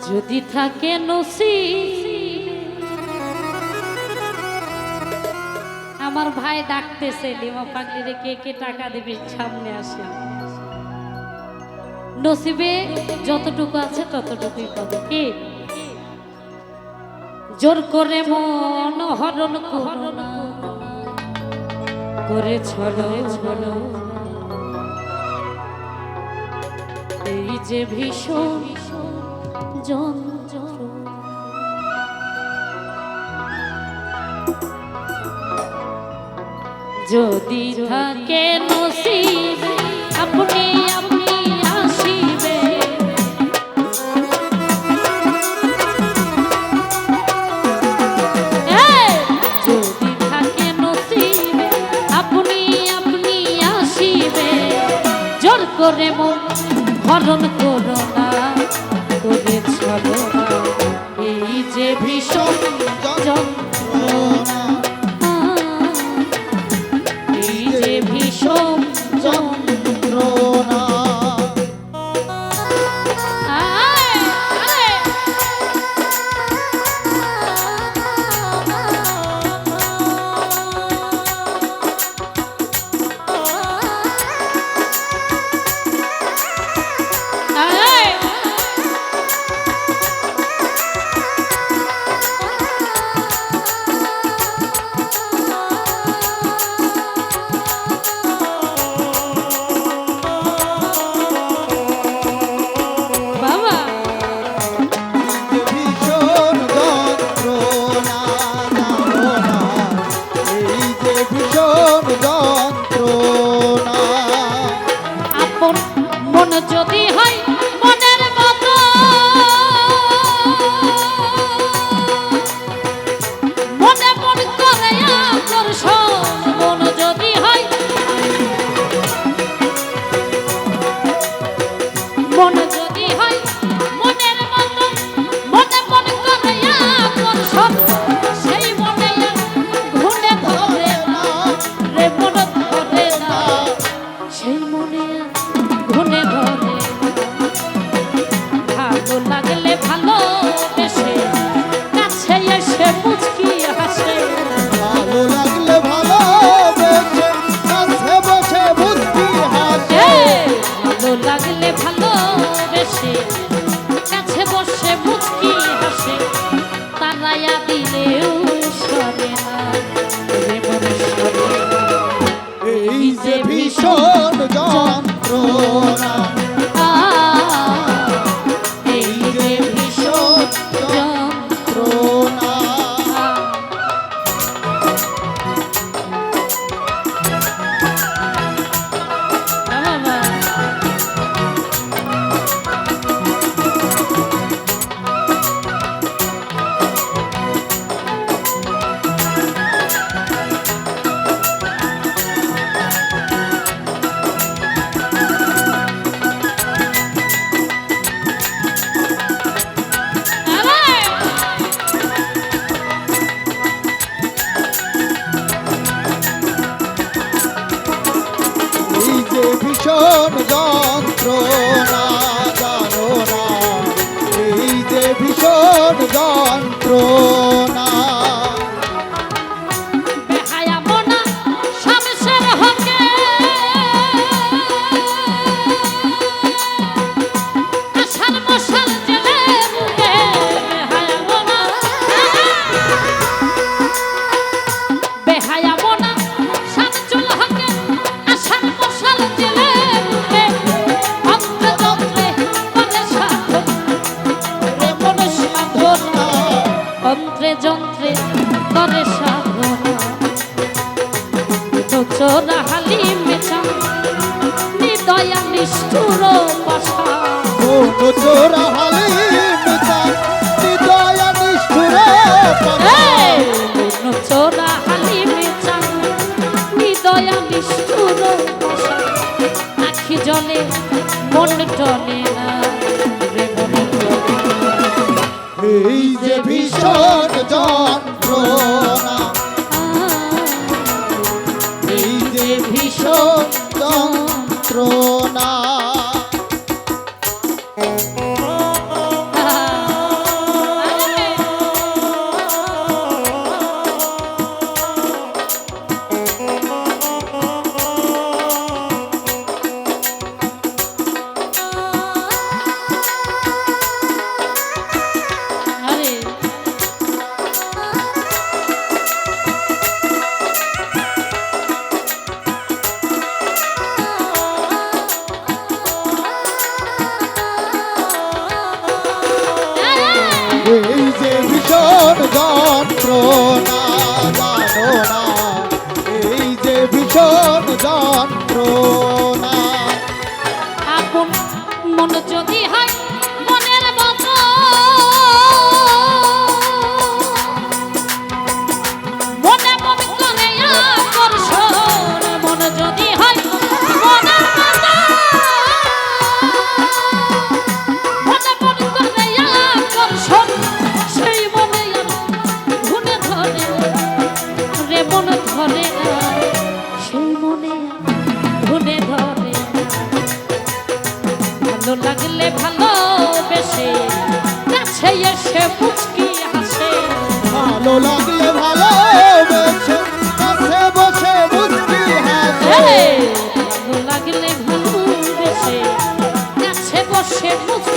যদি থাকে নসি আমার ভাই ডাকতেছে, লিমা পাগলিরে কে কে টাকা দেবে? সামনে আসে। নসিবে যতটুকু আছে ততটুকুই পাবে। কি? জোর করে মন হরণ করো ছলো ছলো এই যে ভীষণ যদি থাকে নসিব, আপনি আপনি আসিবে। যদি থাকে নসিবে, আপনি আপনি আসিবে। জোর করে মন হরণ করো না। ঘুরে ধরে। ভালো লাগলে ভালো বেশে কাছে এসে মুচকি হাসে। ভালো লাগলে ভালো বেশে কাছে বসে বুদ্ধি হাসে। ভালো লাগলে ভালো বেশে কাছে বসে মুচকি হাসে। তারাইয়া দিলেও সরে না এই যে ভীষণ ভীষণ অন্ত্রে যন্ত্রে করে সাধনা। তো চোরা হালি মেচান হৃদয়া নিষ্ঠুর পাশা। চোরা হালি মিতান হৃদয় নিষ্ঠুর চোরা হালি মেচান হৃদয়া নিষ্ঠুর পাশা। আখি জলে মন টলে ভীষণ যন্ত্রণা। যন্ত্রণা জানো না এই যে ভীষণ যন্ত্রণা। আগুন মনোযোগ লাগলে ভালোবেসে কাছে বসে বুঝ